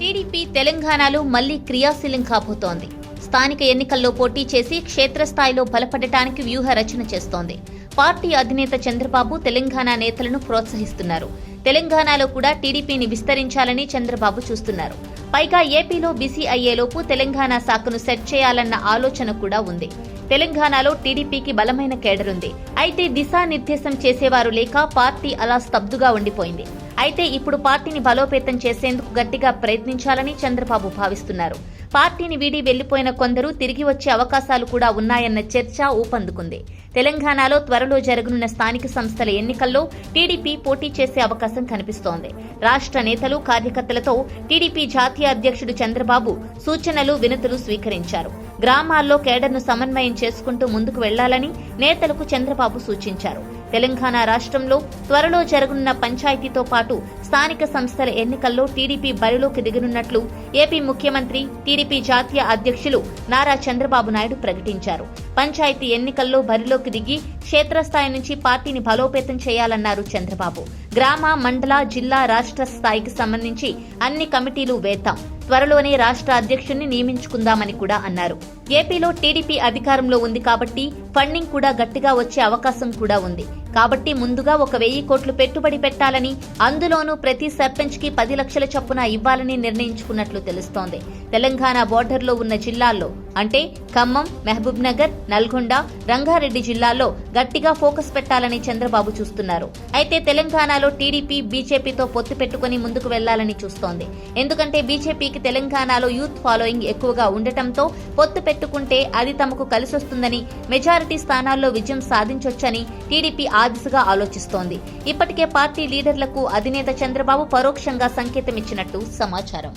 TDP తెలంగాణలో మళ్ళీ క్రియాశీలం కాబోతోంది. స్థానిక ఎన్నికల్లో పోటీ చేసి క్షేత్రస్థాయిలో బలపడటానికి వ్యూహ రచన చేస్తోంది. పార్టీ అధినేత చంద్రబాబు తెలంగాణ నేతలను ప్రోత్సహిస్తున్నారు. తెలంగాణలో కూడా టీడీపీని విస్తరించాలని చంద్రబాబు చూస్తున్నారు. పైగా ఏపీలో బీసీ అయ్యేలోపు తెలంగాణ శాఖను సెట్ చేయాలన్న ఆలోచన కూడా ఉంది. తెలంగాణలో టీడీపీకి బలమైన కేడరుంది అయితే దిశానిర్దేశం చేసేవారు లేక పార్టీ అలా స్తబ్దుగా ఉండిపోయింది. అయితే ఇప్పుడు పార్టీని బలోపేతం చేసేందుకు గట్టిగా ప్రయత్నించాలని చంద్రబాబు భావిస్తున్నారు. పార్టీని వీడి వెళ్ళిపోయిన కొందరు తిరిగి వచ్చే అవకాశాలు కూడా ఉన్నాయన్న చర్చ ఊపందుకుంది. తెలంగాణలో త్వరలో జరగనున్న స్థానిక సంస్థల ఎన్నికల్లో టీడీపీ పోటీ చేసే అవకాశం కనిపిస్తోంది. రాష్ట్ర నేతలు కార్యకర్తలతో టీడీపీ జాతీయ అధ్యక్షుడు చంద్రబాబు సూచనలు వినతులు స్వీకరించారు. గ్రామాల్లో కేడర్ను సమన్వయం చేసుకుంటూ ముందుకు వెళ్ళాలని నేతలకు చంద్రబాబు సూచించారు. తెలంగాణ రాష్ట్రంలో త్వరలో జరగనున్న పంచాయతీతో పాటు స్థానిక సంస్థల ఎన్నికల్లో టీడీపీ బరిలోకి దిగనున్నట్లు ఏపీ ముఖ్యమంత్రి టీడీపీ జాతీయ అధ్యక్షులు నారా చంద్రబాబు నాయుడు ప్రకటించారు. పంచాయతీ ఎన్నికల్లో బరిలోకి దిగి క్షేత్రస్థాయి నుంచి పార్టీని బలోపేతం చేయాలన్నారు చంద్రబాబు. గ్రామ మండల జిల్లా రాష్ట్ర స్థాయికి సంబంధించి అన్ని కమిటీలు వేద్దాం. త్వరలోనే రాష్ట్ర అధ్యక్షుడిని నియమించుకుందామని కూడా అన్నారు. ఏపీలో టీడీపీ అధికారంలో ఉంది కాబట్టి ఫండింగ్ కూడా గట్టిగా వచ్చే అవకాశం కూడా ఉంది. కాబట్టి ముందుగా ఒక వెయ్యి కోట్లు పెట్టుబడి పెట్టాలని అందులోనూ ప్రతి సర్పంచ్కి పది లక్షల చొప్పున ఇవ్వాలని నిర్ణయించుకున్నట్లు తెలుస్తోంది. తెలంగాణ బోర్డర్లో ఉన్న జిల్లాల్లో అంటే ఖమ్మం మహబూబ్ నగర్ నల్గొండ రంగారెడ్డి జిల్లాల్లో గట్టిగా ఫోకస్ పెట్టాలని చంద్రబాబు చూస్తున్నారు. అయితే తెలంగాణలో టీడీపీ బీజేపీతో పొత్తు పెట్టుకుని ముందుకు వెళ్ళాలని చూస్తోంది. ఎందుకంటే బీజేపీకి తెలంగాణలో యూత్ ఫాలోయింగ్ ఎక్కువగా ఉండటంతో పొత్తు పెట్టుకుంటే అది తమకు కలిసొస్తుందని మెజారిటీ స్థానాల్లో విజయం సాధించొచ్చని టీడీపీ ఆ దిశగా ఆలోచిస్తోంది. ఇప్పటికే పార్టీ లీడర్లకు అధినేత చంద్రబాబు పరోక్షంగా సంకేతం ఇచ్చినట్టు సమాచారం.